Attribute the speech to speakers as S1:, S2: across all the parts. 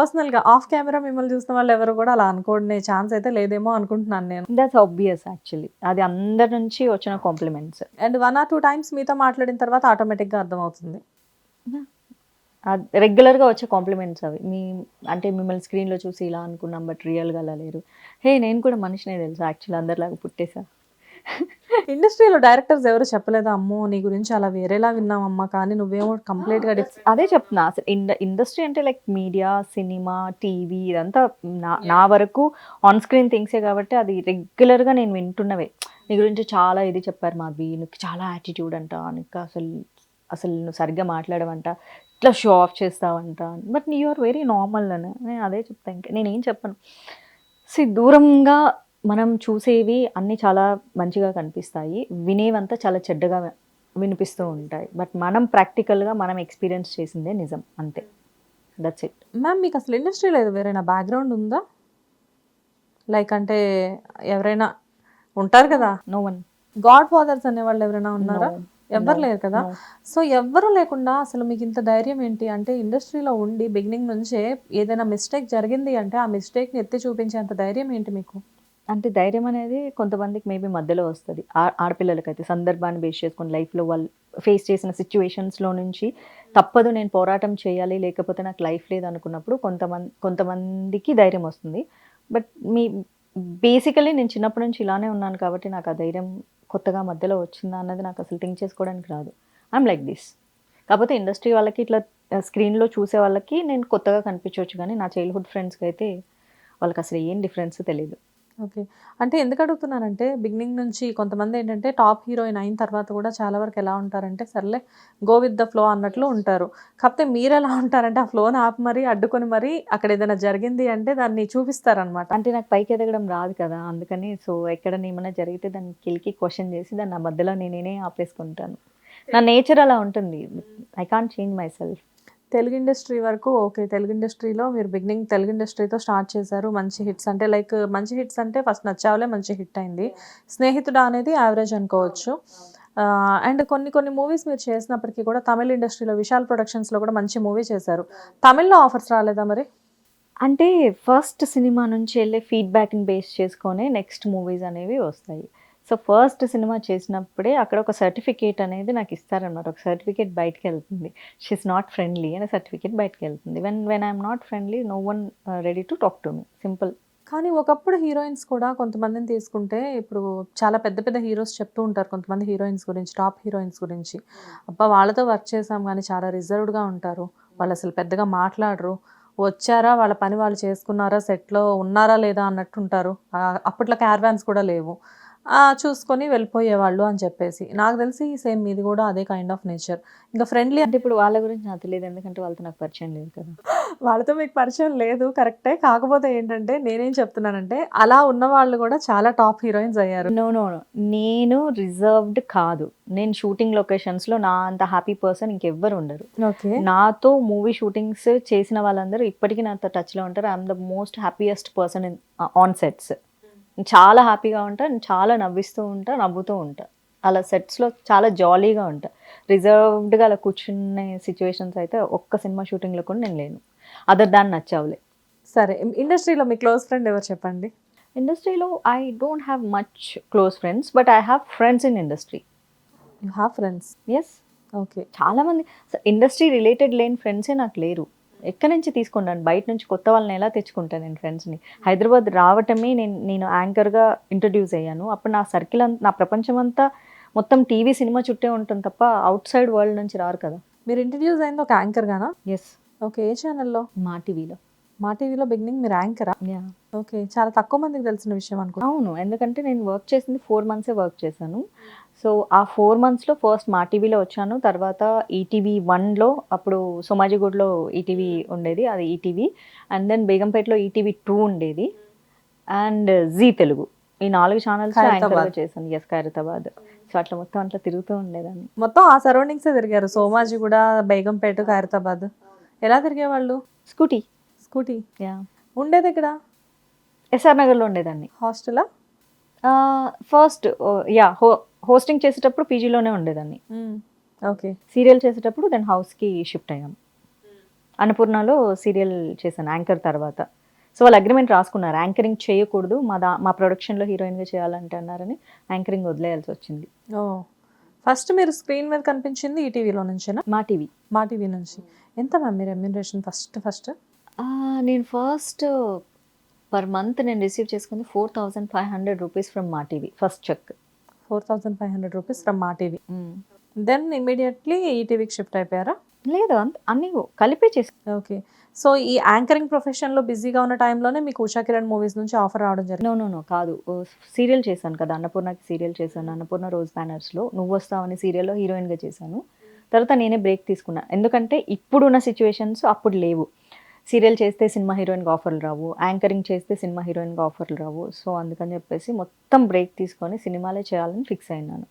S1: పర్సనల్గా of camera మిమ్మల్ని చూసిన వాళ్ళు ఎవరు కూడా అలా అనుకోనే ఛాన్స్ అయితే లేదేమో అనుకుంటున్నాను నేను.
S2: దట్స్ ఆబ్వియస్ యాక్చువల్లీ అది అందరి నుంచి వచ్చిన compliments
S1: and one or two times మీతో మాట్లాడిన తర్వాత ఆటోమేటిక్గా అర్థమవుతుంది.
S2: రెగ్యులర్గా వచ్చే కాంప్లిమెంట్స్ అవి. మీ అంటే మిమ్మల్ని స్క్రీన్లో చూసి ఇలా అనుకున్నాం బట్ రియల్గా అలా లేరు. హే నేను కూడా మనిషినే తెలుసు యాక్చువల్లీ అందరిలాగా పుట్టేసా?
S1: ఇండస్ట్రీలో డైరెక్టర్స్ ఎవరు చెప్పలేదా అమ్మో నీ గురించి అలా వేరేలా విన్నామమ్మా కానీ నువ్వేమో కంప్లీట్గా
S2: అదే చెప్తున్నా అసలు ఇండ ఇండస్ట్రీ అంటే లైక్ మీడియా సినిమా టీవీ ఇదంతా నా నా వరకు ఆన్ స్క్రీన్ థింగ్సే కాబట్టి అది రెగ్యులర్గా నేను వింటున్నవే. నీ గురించి చాలా ఇది చెప్పారు మాధవి నీకు చాలా యాటిట్యూడ్ అంట నీకు అసలు అసలు నువ్వు సరిగ్గా మాట్లాడవంట ఇట్లా షో ఆఫ్ చేస్తావంట. బట్ నీ ఆర్ వెరీ నార్మల్ అని నేను అదే చెప్తాను ఇంకా నేనేం చెప్పను. సి దూరంగా మనం చూసేవి అన్నీ చాలా మంచిగా కనిపిస్తాయి. వినేవంతా చాలా చెడ్డగా వినిపిస్తూ ఉంటాయి. బట్ మనం ప్రాక్టికల్గా మనం ఎక్స్పీరియన్స్ చేసిందే నిజం. అంతే. దట్స్ ఇట్
S1: మ్యామ్ మీకు అసలు ఇండస్ట్రీలో ఏదో వేరైనా బ్యాక్గ్రౌండ్ ఉందా? లైక్ అంటే ఎవరైనా ఉంటారు కదా?
S2: నో వన్
S1: గాడ్ ఫాదర్స్ అనే వాళ్ళు ఎవరైనా ఉన్నారా ఎవ్వరు లేరు కదా? సో ఎవ్వరు లేకుండా అసలు మీకు ఇంత ధైర్యం ఏంటి? అంటే ఇండస్ట్రీలో ఉండి బిగినింగ్ నుంచే ఏదైనా మిస్టేక్ జరిగింది అంటే ఆ మిస్టేక్ని ఎత్తి చూపించేంత ధైర్యం ఏంటి మీకు?
S2: అంటే ధైర్యం అనేది కొంతమందికి మేబీ మధ్యలో వస్తుంది. ఆడపిల్లలకైతే సందర్భాన్ని బేస్ చేసుకుని లైఫ్లో వాళ్ళు ఫేస్ చేసిన సిచ్యువేషన్స్లో నుంచి తప్పదు నేను పోరాటం చేయాలి లేకపోతే నాకు లైఫ్ లేదు అనుకున్నప్పుడు కొంతమంది కొంతమందికి ధైర్యం వస్తుంది. బట్ మీ బేసికలీ నేను చిన్నప్పటి నుంచి ఇలానే ఉన్నాను కాబట్టి నాకు ఆ ధైర్యం కొత్తగా మధ్యలో వచ్చిందా అన్నది నాకు అసలు థింక్ చేసుకోవడానికి రాదు. ఐఎమ్ లైక్ దిస్ కాకపోతే ఇండస్ట్రీ వాళ్ళకి ఇట్లా స్క్రీన్లో చూసే వాళ్ళకి నేను కొత్తగా కనిపించవచ్చు కానీ నా చైల్డ్హుడ్ ఫ్రెండ్స్కి అయితే వాళ్ళకి అసలు ఏం డిఫరెన్స్ తెలియదు
S1: ఓకే. అంటే ఎందుకు అడుగుతున్నానంటే బిగినింగ్ నుంచి కొంతమంది ఏంటంటే టాప్ హీరోయిన్ అయిన తర్వాత కూడా చాలా వరకు ఎలా ఉంటారంటే సర్లే గో విత్ ద ఫ్లో అన్నట్లు ఉంటారు. కాకపోతే మీరు ఎలా ఉంటారంటే ఆ ఫ్లోని ఆపి మరీ అడ్డుకొని మరీ అక్కడ ఏదైనా జరిగింది అంటే దాన్ని చూపిస్తారనమాట
S2: అంటే నాకు పైకి ఎదగడం రాదు కదా అందుకని సో ఎక్కడ ఏమైనా జరిగితే దాన్ని కిలికి క్వశ్చన్ చేసి దాన్ని నా మధ్యలో నేనే ఆపేసుకుంటాను. నా నేచర్ అలా ఉంటుంది. I can't change myself
S1: Telugu industry వరకు ఓకే తెలుగు ఇండస్ట్రీలో మీరు బిగినింగ్ తెలుగు ఇండస్ట్రీతో స్టార్ట్ చేశారు మంచి హిట్స్ అంటే లైక్ మంచి హిట్స్ అంటే ఫస్ట్ నచ్చావులే మంచి హిట్ అయింది. స్నేహితుడు అనేది యావరేజ్ అనుకోవచ్చు. అండ్ కొన్ని కొన్ని మూవీస్ మీరు చేసినప్పటికీ కూడా తమిళ ఇండస్ట్రీలో విశాల్ ప్రొడక్షన్స్లో కూడా మంచి మూవీ చేశారు. తమిళ్ళో ఆఫర్స్ రాలేదా మరి?
S2: అంటే ఫస్ట్ సినిమా నుంచి వెళ్ళే ఫీడ్బ్యాక్ని బేస్ చేసుకొని నెక్స్ట్ మూవీస్ అనేవి వస్తాయి. సో ఫస్ట్ సినిమా చేసినప్పుడే అక్కడ ఒక సర్టిఫికేట్ అనేది నాకు ఇస్తారనమాట ఒక సర్టిఫికేట్ బయటకు వెళ్తుంది. షీఈస్ నాట్ ఫ్రెండ్లీ అనే సర్టిఫికేట్ బయటకు వెళ్తుంది. When when I'm not friendly no one ready to talk to me simple
S1: కానీ ఒకప్పుడు హీరోయిన్స్ కూడా కొంతమందిని తీసుకుంటే ఇప్పుడు చాలా పెద్ద పెద్ద హీరోస్ చెప్తూ ఉంటారు. కొంతమంది హీరోయిన్స్ గురించి టాప్ హీరోయిన్స్ గురించి. అబ్బా వాళ్ళతో వర్క్ చేసాం కానీ చాలా రిజర్వ్డ్గా ఉంటారు. వాళ్ళు అసలు పెద్దగా మాట్లాడరు. వచ్చారా? వాళ్ళ పని వాళ్ళు చేసుకున్నారా? సెట్లో ఉన్నారా లేదా? అన్నట్టు ఉంటారు. అప్పట్లో క్యార్వాన్స్ కూడా లేవు. చూసుకొని వెళ్ళిపోయేవాళ్ళు అని చెప్పేసి. నాకు తెలిసి సేమ్ మీది కూడా అదే కైండ్ ఆఫ్ నేచర్ ఇంకా ఫ్రెండ్లీ
S2: అంటే ఇప్పుడు వాళ్ళ గురించి నాకు తెలియదు ఎందుకంటే వాళ్ళతో నాకు పరిచయం లేదు కదా.
S1: వాళ్ళతో మీకు పరిచయం లేదు కరెక్టే కాకపోతే ఏంటంటే నేనేం చెప్తున్నానంటే అలా ఉన్న వాళ్ళు కూడా చాలా టాప్ హీరోయిన్స్ అయ్యారు.
S2: నో నో నేను రిజర్వ్డ్ కాదు. నేను షూటింగ్ లొకేషన్స్లో నా అంత హ్యాపీ పర్సన్ ఇంకెవ్వరు ఉండరు.
S1: ఓకే
S2: నాతో మూవీ షూటింగ్స్ చేసిన వాళ్ళందరూ ఇప్పటికీ నాతో టచ్లో ఉంటారు. I'm the most happiest person in on sets చాలా హ్యాపీగా ఉంటా చాలా నవ్విస్తూ ఉంటా నవ్వుతూ ఉంటా. అలా సెట్స్లో చాలా జాలీగా ఉంటా. రిజర్వ్డ్గా అలా కూర్చునే సిచ్యువేషన్స్ అయితే ఒక్క సినిమా షూటింగ్లో కూడా నేను లేను. Other than Nachavule.
S1: సరే ఇండస్ట్రీలో మీ క్లోజ్ ఫ్రెండ్ ఎవరు చెప్పండి?
S2: ఇండస్ట్రీలో I don't have much close friends but I have friends in industry
S1: you have friends
S2: yes
S1: okay
S2: చాలామంది ఇండస్ట్రీ రిలేటెడ్ లేని ఫ్రెండ్సే నాకు లేరు. ఎక్కడి నుంచి తీసుకున్నాను బయట నుంచి కొత్త వాళ్ళని ఎలా తెచ్చుకుంటాను నేను ఫ్రెండ్స్ని హైదరాబాద్ రావటమే నేను నేను యాంకర్గా ఇంట్రడ్యూస్ అయ్యాను. అప్పుడు నా సర్కిల్ అంతా నా ప్రపంచం అంతా మొత్తం టీవీ సినిమా చుట్టే ఉంటుంది తప్ప అవుట్ సైడ్ వరల్డ్ నుంచి రారు కదా.
S1: మీరు ఇంట్రడ్యూస్ అయింది ఒక యాంకర్ గానా?
S2: ఎస్
S1: ఓకే ఏ ఛానల్లో
S2: మా టీవీలో
S1: మా టీవీలో బిగినింగ్ మీరు యాంకరా
S2: యా
S1: ఓకే చాలా తక్కువ మందికి తెలిసిన విషయం అనుకో
S2: అవును. ఎందుకంటే నేను వర్క్ చేసింది ఫోర్ మంత్సే వర్క్ చేశాను. సో ఆ ఫోర్ మంత్స్లో ఫస్ట్ మా టీవీలో వచ్చాను. తర్వాత ఈటీవీ వన్లో అప్పుడు సోమాజిగూడ్లో ఈటీవీ ఉండేది అది ఈటీవీ అండ్ దెన్ బేగంపేటలో ఈటీవీ టూ ఉండేది. And Zee Telugu. ఈ నాలుగు ఛానల్స్. చేశాను. ఎస్ ఖైరతాబాద్. సో అట్లా మొత్తం అట్లా తిరుగుతూ ఉండేదాన్ని.
S1: మొత్తం ఆ సరౌండింగ్స్ తిరిగారు? సోమాజీ కూడా బేగంపేట ఖైరతాబాద్. ఎలా తిరిగేవాళ్ళు?
S2: Scooty
S1: scooty?
S2: యా.
S1: ఉండేది ఇక్కడ
S2: ఎస్ఆర్ నగర్లో ఉండేదాన్ని.
S1: హాస్టలా?
S2: ఫస్ట్ యా హో హోస్టింగ్ చేసేటప్పుడు పీజీలోనే ఉండేదాన్ని.
S1: ఓకే.
S2: సీరియల్ చేసేటప్పుడు దెన్ హౌస్కి షిఫ్ట్ అయ్యాం. అన్నపూర్ణలో సీరియల్ చేశాను యాంకర్ తర్వాత. సో వాళ్ళు అగ్రిమెంట్ రాసుకున్నారు యాంకరింగ్ చేయకూడదు మా దా మా ప్రొడక్షన్లో హీరోయిన్గా చేయాలంటే అన్నారని యాంకరింగ్ వదిలేయాల్సి వచ్చింది.
S1: ఓ. ఫస్ట్ మీరు స్క్రీన్ మీద కనిపించింది ఈ టీవీలో నుంచేనా?
S2: మా టీవీ.
S1: మా టీవీ నుంచి. ఎంత మ్యామ్ మీ రెమ్యూనరేషన్ ఫస్ట్ ఫస్ట్?
S2: నేను ఫస్ట్ పర్ మంత్ నేను రిసీవ్ చేసుకుంది four thousand five hundred rupees from Maa TV first cheque
S1: four thousand five hundred rupees from Maa TV then immediately E టీవీకి shift అయిపోయారా?
S2: లేదు అంత అన్నీ కలిపే చేసి.
S1: ఓకే సో ఈ యాంకరింగ్ ప్రొఫెషన్లో బిజీగా ఉన్న టైంలోనే మీకు ఉషా కిరణ్ మూవీస్ నుంచి ఆఫర్ రావడం జరిగింది.
S2: నో నో నో కాదు. సీరియల్ చేశాను కదా అన్నపూర్ణకి సీరియల్ చేశాను. అన్నపూర్ణ రోజ్ బ్యానర్స్లో నువ్వు వస్తావని సీరియల్లో హీరోయిన్గా చేశాను. తర్వాత నేనే బ్రేక్ తీసుకున్నాను ఎందుకంటే ఇప్పుడున్న సిచ్యువేషన్స్ అప్పుడు లేవు. సీరియల్ చేస్తే సినిమా హీరోయిన్గా ఆఫర్లు రావు యాంకరింగ్ చేస్తే సినిమా హీరోయిన్గా ఆఫర్లు రావు. సో అందుకని చెప్పేసి మొత్తం బ్రేక్ తీసుకొని సినిమాలే చేయాలని ఫిక్స్ అయినాను.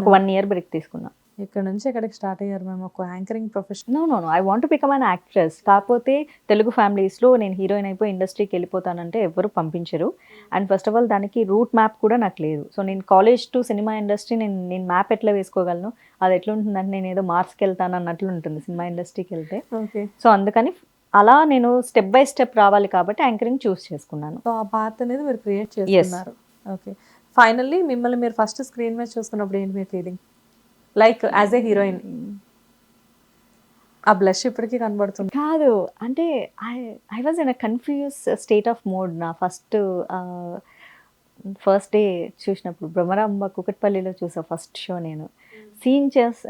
S2: ఒక వన్ ఇయర్ బ్రేక్ తీసుకున్నా.
S1: ఇక్కడ నుంచి ఎక్కడికి స్టార్ట్ అయ్యారు మేము ఒక anchoring profession?
S2: No no no. I want become an actress. కాకపోతే తెలుగు ఫ్యామిలీస్లో నేను హీరోయిన్ అయిపోయి ఇండస్ట్రీకి వెళ్ళిపోతానంటే ఎవరు పంపించరు. అండ్ ఫస్ట్ ఆఫ్ ఆల్ దానికి రూట్ మ్యాప్ కూడా నాకు లేదు. సో నేను కాలేజ్ టు సినిమా ఇండస్ట్రీ నేను నేను మ్యాప్ ఎట్లా వేసుకోగలను? అది ఎట్లా ఉంటుందంటే నేను ఏదో మార్క్స్కి వెళ్తాను అన్నట్లు ఉంటుంది సినిమా ఇండస్ట్రీకి వెళ్తే.
S1: ఓకే.
S2: సో అందుకని అలా నేను స్టెప్ బై స్టెప్ రావాలి కాబట్టి యాంకరింగ్ చూస్ చేసుకున్నాను.
S1: సో ఆ పార్ట్ అనేది మీరు క్రియేట్ చేస్తున్నారు ఓకే ఫైనల్లీ మిమ్మల్ని మీరు ఫస్ట్ స్క్రీన్ మీద చూసుకున్నప్పుడు ఏంటి మీ feeling like as a heroine ఆ బ్లష్ ఇప్పటికీ కనబడుతుంది.
S2: కాదు అంటే I I was in a confuse state of mode నా ఫస్ట్ ఫస్ట్ డే చూసినప్పుడు. బ్రహ్మరాంబ కుకట్పల్లిలో చూసా ఫస్ట్ షో నేను. సీన్ చేస్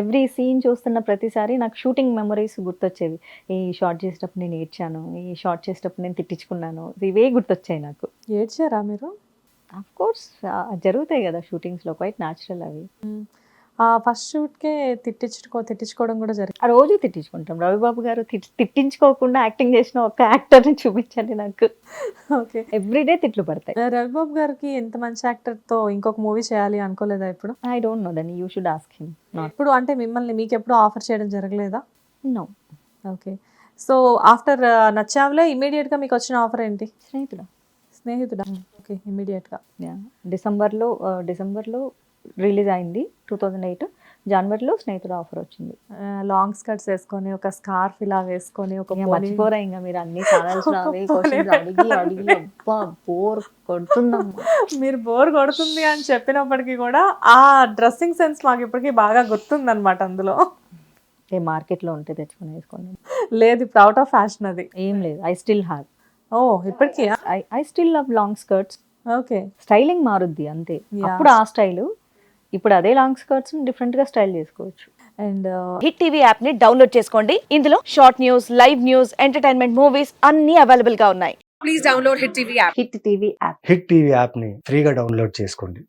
S2: ఎవ్రీ సీన్ చూస్తున్న ప్రతిసారి నాకు షూటింగ్ మెమరీస్ గుర్తొచ్చేవి. ఈ షార్ట్ చేసేటప్పుడు నేను ఏడ్చాను ఈ షార్ట్ చేసేటప్పుడు నేను తిట్టించుకున్నాను ఇవే గుర్తొచ్చాయి నాకు.
S1: ఏడ్చారా మీరు?
S2: అఫ్ కోర్స్ జరుగుతాయి కదా షూటింగ్స్లో క్వైట్ న్యాచురల్ అవి.
S1: ఫస్ట్ షూట్కే తిట్టించుకో తిట్టించుకోవడం కూడా జరిగింది.
S2: ఆ రోజు తిట్టించుకుంటాం. రవిబాబు గారు తిట్- తిట్టించుకోకుండా యాక్టింగ్ చేసిన ఒక యాక్టర్ని చూపించండి నాకు.
S1: ఓకే.
S2: ఎవ్రీడే తిట్లు పడతాయి.
S1: రవిబాబు గారికి ఎంత మంచి యాక్టర్తో ఇంకొక మూవీ చేయాలి అనుకోలేదా ఇప్పుడు?
S2: I don't know then you should ask him
S1: ఇప్పుడు అంటే మిమ్మల్ని మీకు ఎప్పుడు ఆఫర్ చేయడం జరగలేదా?
S2: No
S1: okay. So after Nachavule ఇమీడియట్గా మీకు వచ్చిన ఆఫర్ ఏంటి?
S2: స్నేహితుడు.
S1: స్నేహితుడా? ఓకే ఇమీడియట్గా
S2: డిసెంబర్లో డిసెంబర్లో రిలీజ్ అయింది టూ థౌజండ్ ఎయిట్. జనవరిలో స్నేహితుడు ఆఫర్ వచ్చింది.
S1: లాంగ్ స్కర్ట్స్ వేసుకొని ఒక స్కార్ఫ్ ఇలా వేసుకొని ఒక
S2: మర్చిపోరా ఇంకా మీరు అన్ని అడిగి అడిగి అబ్బా బోర్ కొడుతుందమ్మా.
S1: మీరు బోర్ కొడుతుంది అని చెప్పినప్పటికీ కూడా ఆ డ్రెస్సింగ్ సెన్స్ మాకు ఇప్పటికీ బాగా గుర్తుందన్నమాట అందులో.
S2: ఏ మార్కెట్లో ఉంటే తెచ్చుకొని వేసుకోండి.
S1: లేదు ఇప్పుడు అవుట్ ఆఫ్ ఫ్యాషన్ అది.
S2: ఏం లేదు ఐ స్టిల్ హ్యావ్
S1: ఓ ఇప్పటికీ
S2: I I still love long skirts
S1: okay
S2: styling మారుద్ది అంతే. అప్పుడు ఆ స్టైల్ ఇప్పుడు అదే లాంగ్ స్కర్ట్స్ డిఫరెంట్గా స్టైల్ చేసుకోవచ్చు.
S1: అండ్
S3: హిట్ టీవీ యాప్ని డౌన్లోడ్ చేసుకోండి. ఇందులో short news live news entertainment movies అన్ని అవైలబుల్గా ఉన్నాయి.
S2: Hit TV app
S4: Hit TV యాప్ని ఫ్రీగా డౌన్లోడ్ చేసుకోండి.